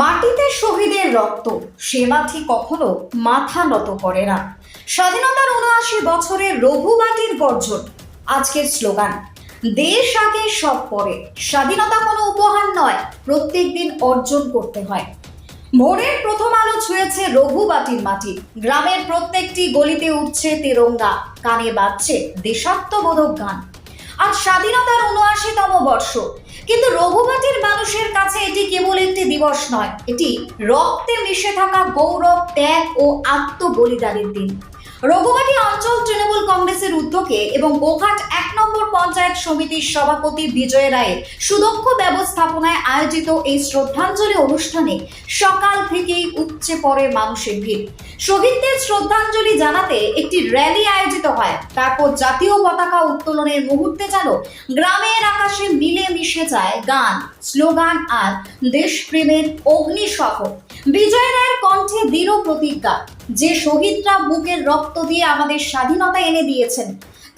মাটিতে শহীদের রক্ত সে মাটি কখনো মাথা নত করে না। স্বাধীনতার উনআশি বছরের রঘুবাটির গর্জন, আজকের স্লোগান, দেশ আগে সব পরে, স্বাধীনতা কোনো উপহার নয়, প্রত্যেক দিন অর্জন করতে হয়। ভোরের প্রথম আলো ছুঁয়েছে রঘুবাটির মাটি, গ্রামের প্রত্যেকটি গলিতে উঠছে তেরঙ্গা, কানে বাজছে দেশাত্মবোধক গান। আজ স্বাধীনতার উনআশিতম বর্ষ কিন্তু রঘুপতির মানুষের কাছে এটি কেবল একটি দিবস নয়, এটি রক্তে মিশে থাকা গৌরব, ত্যাগ ও আত্মবলিদানের দিন। রঘুবাটি অঞ্চল তৃণমূল কংগ্রেসের উদ্যোগে এবং গোঘাট এক নম্বর পঞ্চায়েত সমিতির সভাপতি বিজয় রায়ের সুদক্ষ ব্যবস্থাপনায় আয়োজিত এই শ্রদ্ধাঞ্জলি অনুষ্ঠানে সকাল থেকেই উপচে পড়ে মানুষের ভিড়। শহীদদের শ্রদ্ধাঞ্জলি জানাতে একটি র্যালি আয়োজিত হয়। তারপর জাতীয় পতাকা উত্তোলনের মুহূর্তে যেন গ্রামের আকাশে মিলে মিশে যায় গান, স্লোগান আর দেশপ্রেমের অগ্নিসহ। বিজয় রায়ের কণ্ঠে দৃঢ় প্রতিজ্ঞা, যে শহীদরা বুকের রক্ত দিয়ে আমাদের স্বাধীনতা এনে দিয়েছেন,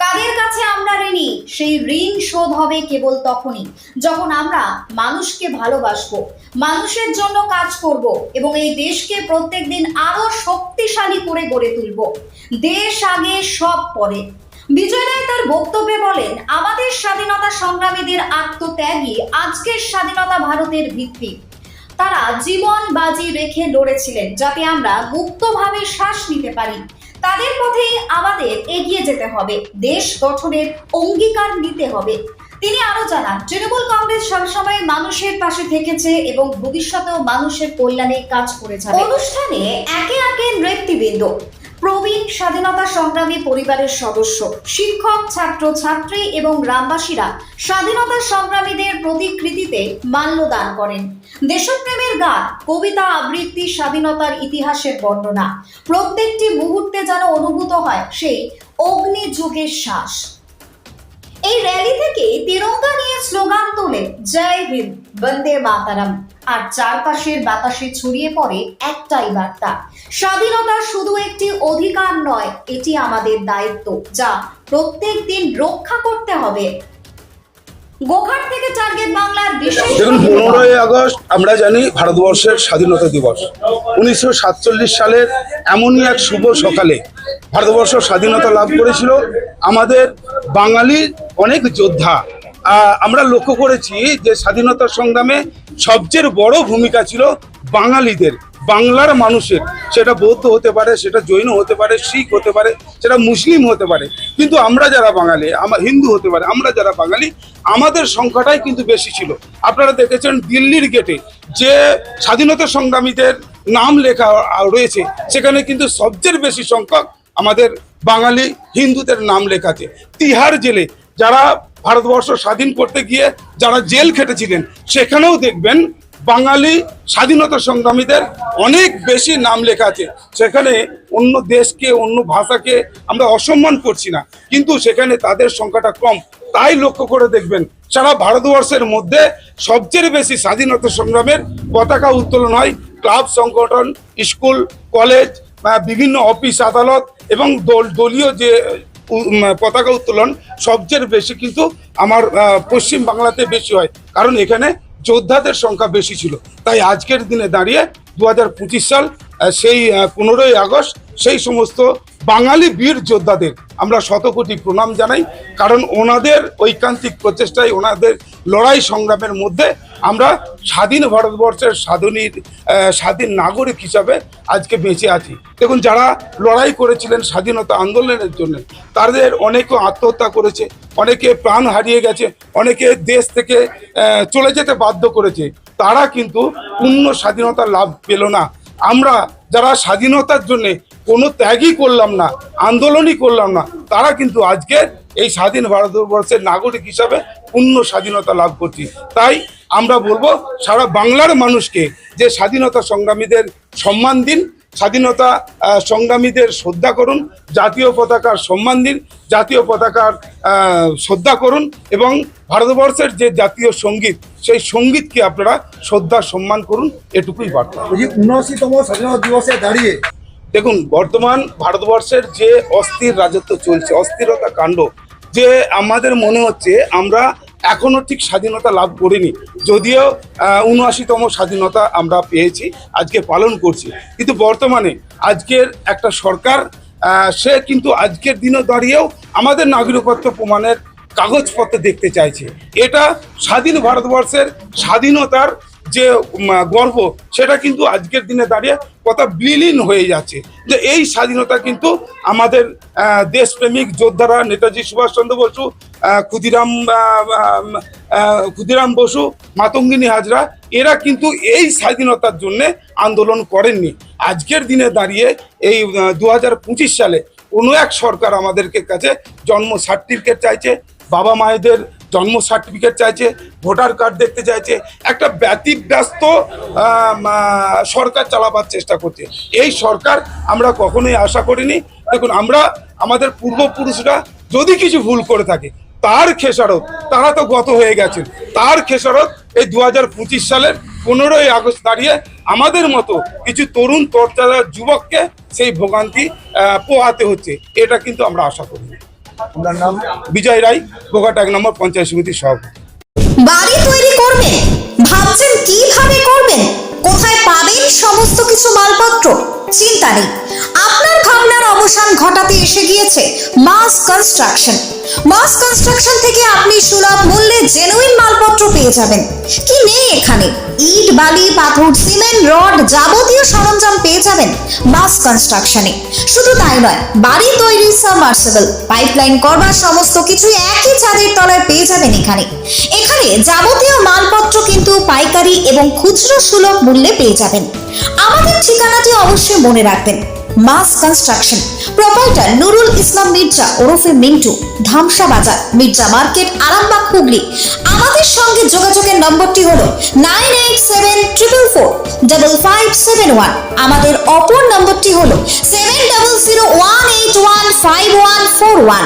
তাদের কাছে আমরা ঋণী, সেই ঋণ শোধ হবে কেবল তখনই, যখন আমরা মানুষকে ভালোবাসবো, মানুষের জন্য কাজ করব এবং এই দেশকে প্রত্যেক দিন আরও শক্তিশালী করে গড়ে তুলব। দেশ আগে, সব পরে। বিজয় রায় তার বক্তব্যে বলেন, আমাদের স্বাধীনতা সংগ্রামীদের আত্মত্যাগই আজকের স্বাধীনতা ভারতের ভিত্তি। তারা জীবন বাজি রেখে লড়েছিলেন যাতে আমরা মুক্তভাবে শ্বাস নিতে পারি। তাদের পথেই আমাদের এগিয়ে যেতে হবে, দেশ গঠনের অঙ্গীকার নিতে হবে। তিনি আরও জানান, তৃণমূল কংগ্রেস সবসময় মানুষের পাশে থেকেছে এবং ভবিষ্যতেও মানুষের কল্যাণে কাজ করেছে অনুষ্ঠানে একে একে নৃত্যবৃন্দ প্রবীণ স্বাধীনতা সংগ্রামী পরিবারের সদস্য, শিক্ষক, ছাত্র, ছাত্রী এবং গ্রামবাসীরা স্বাধীনতা সংগ্রামীদের প্রতিকৃতিতে মাল্যদান করেন। দেশপ্রেমের গান, কবিতা আবৃত্তি স্বাধীনতার ইতিহাসের বর্ণনা। প্রত্যেকটি মুহূর্তে যেন অনুভূত হয় সেই অগ্নি যুগের শ্বাস। এই র্যালি থেকে তিরঙ্গা নিয়ে স্লোগান তোলে। জয় হিন্দ, বন্দে মাতারাম। আর চারপাশের বাতাসে ছড়িয়ে পড়ে একটাই বার্তা। স্বাধীনতা শুধু একটি অধিকার নয়, এটি আমাদের দায়িত্ব, যা প্রত্যেক দিন রক্ষা করতে হবে। গোঘাট থেকে টার্গেট বাংলার বিশেষ দেখুন পনেরোই আগস্ট, আমরা জানি ভারতবর্ষের স্বাধীনতা দিবস। উনিশশো সাতচল্লিশ সালের এমনই এক শুভ সকালে ভারতবর্ষ স্বাধীনতা লাভ করেছিল। আমাদের বাঙালির অনেক যোদ্ধা। আমরা লক্ষ্য করেছি যে স্বাধীনতা সংগ্রামে সবচেয়ে বড় ভূমিকা ছিল বাঙালিদের। বাংলার মানুষের, সেটা বৌদ্ধ হতে পারে, সেটা জৈন হতে পারে, শিখ হতে পারে, সেটা মুসলিম হতে পারে, কিন্তু আমরা যারা বাঙালি আমার হিন্দু হতে পারে, আমরা যারা বাঙালি, আমাদের সংখ্যাটাই কিন্তু বেশি ছিল। আপনারা দেখেছেন দিল্লির গেটে যে স্বাধীনতা সংগ্রামীদের নাম লেখা রয়েছে, সেখানে কিন্তু সবচেয়ে বেশি সংখ্যক আমাদের বাঙালি হিন্দুদের নাম লেখা আছে। তিহার জেলে যারা ভারতবর্ষ স্বাধীন করতে গিয়ে, যারা জেল খেটেছিলেন, সেখানেও দেখবেন বাঙালি স্বাধীনতা সংগ্রামীদের অনেক বেশি নাম লেখা আছে। সেখানে অন্য দেশকে, অন্য ভাষাকে আমরা অসম্মান করছি না। কিন্তু সেখানে তাদের সংখ্যাটা কম। তাই লক্ষ্য করে দেখবেন, সারা ভারতবর্ষের মধ্যে সবচেয়ে বেশি স্বাধীনতা সংগ্রামের পতাকা উত্তোলন হয় ক্লাব, সংগঠন, স্কুল, কলেজ বিভিন্ন অফিস, আদালত এবং দল, দলীয় যে পতাকা উত্তোলন সবচেয়ে বেশি কিন্তু আমার পশ্চিম বাংলাতে বেশি হয়। কারণ এখানে যোদ্ধাদের সংখ্যা বেশি ছিল। তাই আজকের দিনে দাঁড়িয়ে দু হাজার পঁচিশ সাল সেই পনেরোই আগস্ট, সেই সমস্ত বাঙালি বীর যোদ্ধাদের আমরা শতকোটি প্রণাম জানাই, কারণ ওনাদের ঐকান্তিক প্রচেষ্টায়, ওনাদের লড়াই সংগ্রামের মধ্যে আমরা স্বাধীন ভারতবর্ষের স্বাধীনীর স্বাধীন নাগরিক হিসাবে আজকে বেঁচে আছি। দেখুন, যারা লড়াই করেছিলেন স্বাধীনতা আন্দোলনের জন্য, তাদের অনেকে আত্মহত্যা করেছে, অনেকে প্রাণ হারিয়ে গেছে, অনেকে দেশ থেকে চলে যেতে বাধ্য করেছে। তারা কিন্তু পূর্ণ স্বাধীনতা লাভ পেল না। আমরা যারা স্বাধীনতার জন্য কোনো ত্যাগই করলাম না, আন্দোলনই করলাম না, তারা কিন্তু আজকে এই স্বাধীন ভারতবর্ষের নাগরিক হিসাবে পূর্ণ স্বাধীনতা লাভ করছি। তাই আমরা বলব সারা বাংলার মানুষকে যে স্বাধীনতা সংগ্রামীদের সম্মান দিন স্বাধীনতা সংগ্রামীদের শ্রদ্ধা করুন জাতীয় পতাকার সম্মান দিন জাতীয় পতাকার শ্রদ্ধা করুন এবং ভারতবর্ষের যে জাতীয় সংগীত সেই সঙ্গীতকে আপনারা শ্রদ্ধা সম্মান করুন এটুকুই বার্তা। উনআশিতম স্বাধীনতা দিবসে দাঁড়িয়ে দেখুন বর্তমান ভারতবর্ষের যে অস্থির রাজত্ব চলছে অস্থিরতা কাণ্ড যে আমাদের মনে হচ্ছে আমরা এখনও ঠিক স্বাধীনতা লাভ করিনি। যদিও উনআশিতম স্বাধীনতা আমরা পেয়েছি, আজকে পালন করছি। কিন্তু বর্তমানে আজকের একটা সরকার সে কিন্তু আজকের দিনে দাঁড়িয়েও আমাদের নাগরিকত্ব প্রমাণের কাগজপত্র দেখতে চাইছে। এটা স্বাধীন ভারতবর্ষের স্বাধীনতার যে গর্ব, সেটা কিন্তু আজকের দিনে দাঁড়িয়ে কথা বিলীন হয়ে যাচ্ছে। যে এই স্বাধীনতা কিন্তু আমাদের দেশপ্রেমিক যোদ্ধারা নেতাজি সুভাষচন্দ্র বসু ক্ষুদিরাম ক্ষুদিরাম বসু, মাতঙ্গিনী হাজরা, এরা কিন্তু এই স্বাধীনতার জন্যে আন্দোলন করেননি। আজকের দিনে দাঁড়িয়ে এই দু হাজার পঁচিশ সালে কোনো এক সরকার আমাদেরকে কাছে জন্ম সার্টিফিকেট চাইছে। বাবা মায়েদের জন্ম সার্টিফিকেট চাইছে ভোটার কার্ড দেখতে চাইছে, একটা ব্যতিব্যস্ত সরকার চালাবার চেষ্টা করছে। এই সরকার আমরা কখনোই আশা করিনি। দেখুন, আমরা, আমাদের পূর্বপুরুষরা যদি কিছু ভুল করে থাকে, তার খেসারত, তারা তো গত হয়ে গেছেন। তার খেসারত এই দু হাজার পঁচিশ সালের পনেরোই আগস্ট দাঁড়িয়ে আমাদের মতো কিছু তরুণ তরতাজা যুবককে সেই ভোগান্তি পোহাতে হচ্ছে। এটা কিন্তু আমরা আশা করি না। নাম? বিজয় রায় গোঘাট এক নম্বর পঞ্চায়েত সমিতির সভাপতি। বাড়ি তৈরি করবেন? ভাবছেন কীভাবে করবেন? কোথায় পাবেন সমস্ত কিছু মালপত্র? চিন্তা নেই। ঘটাতে এসে গিয়েছে মাস কনস্ট্রাকশন মাস কনস্ট্রাকশন থেকে আপনি সুলভ মূল্যে জেনুইন মালপত্র পেয়ে যাবেন। কি নেই এখানে? ইট, বালি, পাথর, সিমেন্ট, রড যাবতীয় সরঞ্জাম পেয়ে যাবেন মাস কনস্ট্রাকশনে শুধু তাই নয়, বাড়ি তৈরি সাবমার্সিবল পাইপলাইন করবার সমস্ত কিছু একই ছাদের তলায় পেয়ে যাবেন এখানে। এখানে যাবতীয় মালপত্র কিন্তু পাইকারি এবং খুচরো সুলভ মূল্যে পেয়ে যাবেন। আমাদের ঠিকানাটি অবশ্যই মনে রাখবেন। মাস কনস্ট্রাকশন। প্রোপাইটার নুরুল ইসলাম মির্জা ওরফে মিন্টু, ধামসা বাজার, মির্জা মার্কেট, আরামবাগ, হুগলি। আমাদের সঙ্গে যোগাযোগের নম্বরটি হলো nine eight seven triple four double five seven one. আমাদের অপর নম্বরটি হলো seven double zero one eight one five one four one.